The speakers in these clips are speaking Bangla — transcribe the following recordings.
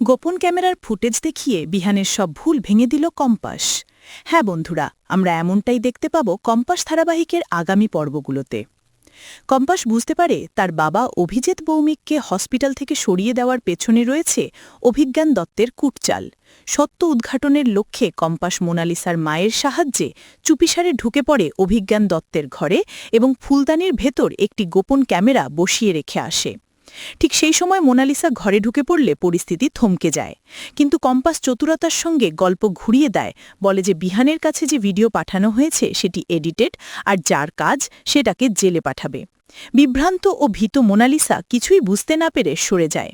গোপন ক্যামেরার ফুটেজ দেখিয়ে বিহানের সব ভুল ভেঙে দিল কম্পাস। হ্যাঁ বন্ধুরা, আমরা এমনটাই দেখতে পাব কম্পাস ধারাবাহিকের আগামী পর্বগুলোতে। কম্পাস বুঝতে পারে তার বাবা অভিজিৎ ভৌমিককে হসপিটাল থেকে সরিয়ে দেওয়ার পেছনে রয়েছে অভিজ্ঞান দত্তের কুটচাল। সত্য উদ্ঘাটনের লক্ষ্যে কম্পাস মোনালিসার মায়ের সাহায্যে চুপিসারে ঢুকে পড়ে অভিজ্ঞান দত্তের ঘরে এবং ফুলদানির ভেতর একটি গোপন ক্যামেরা বসিয়ে রেখে আসে। ঠিক সেই সময় মোনালিসা ঘরে ঢুকে পড়লে পরিস্থিতি থমকে যায়। কিন্তু কম্পাস চতুরতার সঙ্গে গল্প ঘুরিয়ে দেয়, বলে যে বিহানের কাছে যে ভিডিও পাঠানো হয়েছে সেটি এডিটেড আর যার কাজ সেটাকে জেলে পাঠাবে। বিভ্রান্ত ও ভীত মোনালিসা কিছুই বুঝতে না পেরে সরে যায়।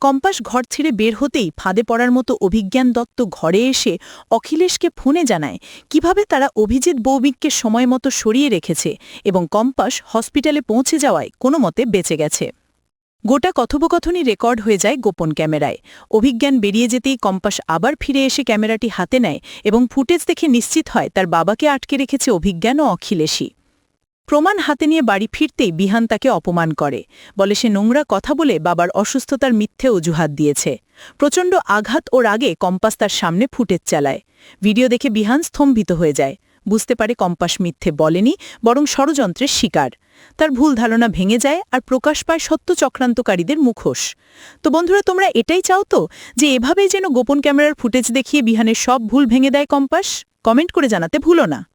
কম্পাস ঘর ছেড়ে বের হতেই ফাঁদে পড়ার মতো অভিজ্ঞান দত্ত ঘরে এসে অখিলেশকে ফোনে জানায়, কীভাবে তারা অভিজিৎ বৌমিককে সময় মতো সরিয়ে রেখেছে এবং কম্পাস হসপিটালে পৌঁছে যাওয়ায় কোনো মতে বেঁচে গেছে? গোটা কথোপকথনই রেকর্ড হয়ে যায় গোপন ক্যামেরায়। অভিজ্ঞান বেরিয়ে যেতেই কম্পাস আবার ফিরে এসে ক্যামেরাটি হাতে নেয় এবং ফুটেজ দেখে নিশ্চিত হয় তার বাবাকে আটকে রেখেছে অভিজ্ঞান ও অখিলেশী প্রমাণ হাতে নিয়ে বাড়ি ফিরতেই বিহান তাকে অপমান করে। বলে সে নোংরা কথা বলে বাবার অসুস্থতার মিথ্যে অজুহাত দিয়েছে। প্রচণ্ড আঘাত ও রাগে কম্পাস তার সামনে ফুটেজ চালায়। ভিডিও দেখে বিহান স্তম্ভিত হয়ে যায়। বুঝতে পারে কম্পাস মিথ্যে বলেনি, বরং ষড়যন্ত্রের শিকার। তার ভুল ধারণা ভেঙে যায় আর প্রকাশ পায় সত্য চক্রান্তকারীদের মুখোশ। তো বন্ধুরা, তোমরা এটাই চাও তো যে এভাবেই যেন গোপন ক্যামেরার ফুটেজ দেখিয়ে বিহানের সব ভুল ভেঙে দেয় কম্পাস? কমেন্ট করে জানাতে ভুলো না।